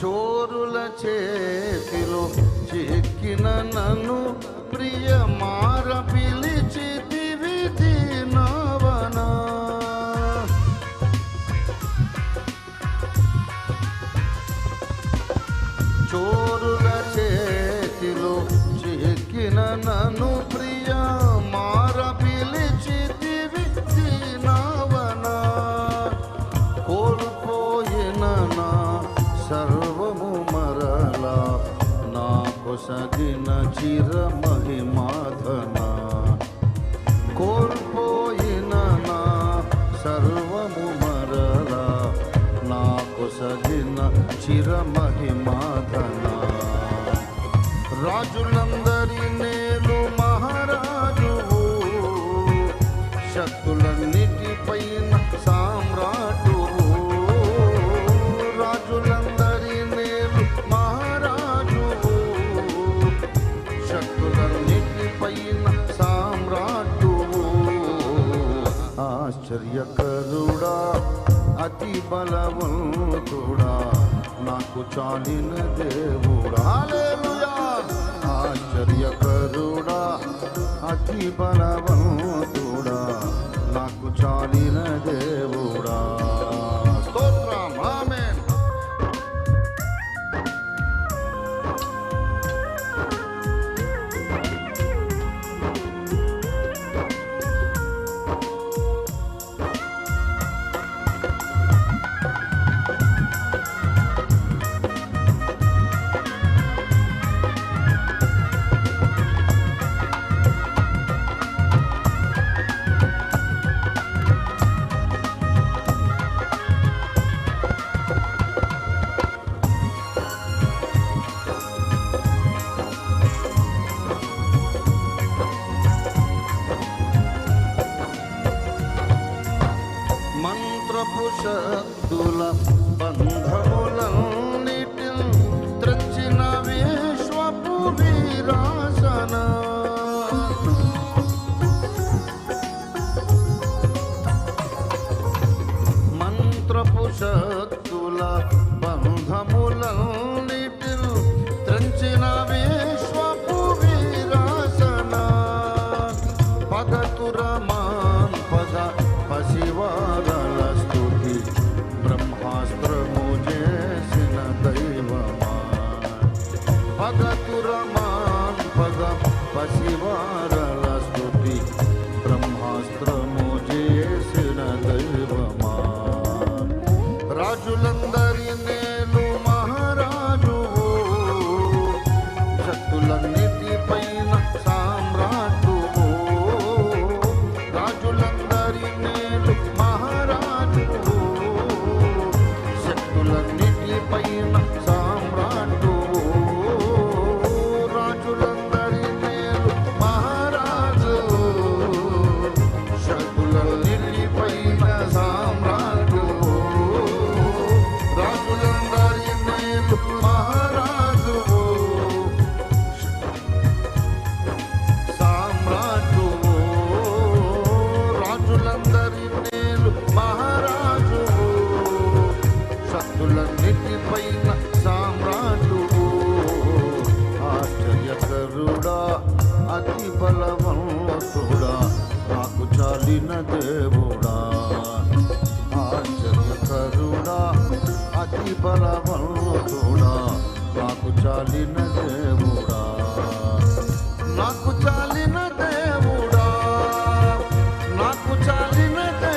చోరుల చేతిలో చిక్కిన నన్ను ప్రియ మార పిలిచి దీనవనా చోరుల చేతిలో చిక్కిన నన్ను కొసగిన చిర మహిమాధన కోల్పోయిన నా సర్వము మరలా నా కొసగిన చిర మహిమాధన ఆశ్చర్యకరుడా అతి బలవంతుడా నాకు చాలిన దేవుడా. ఆశ్చర్యకరుడా అతి బలవంతుడా. మంత్రపు శక్తుల బంధములన్నిటి త్రచిన విశ్వపు వీరాసన. మంత్రపు శక్తుల బంధములన్నిటి త్రంచిన విశ్వపు వీరాసన. పగతురమాన్ భగతురమాన్ భగ పసివారల అన్నిటిపైన సామ్రాటుడు ఆశ్చర్యకరుడా అతి బలవంతుడా నాకు చాలిన దేవుడా. ఆశ్చర్యకరుడా అతి బలవంతుడా నాకు చాలిన దేవుడా. నాకు చాలిన దేవుడా నాకు చాలిన దేవుడా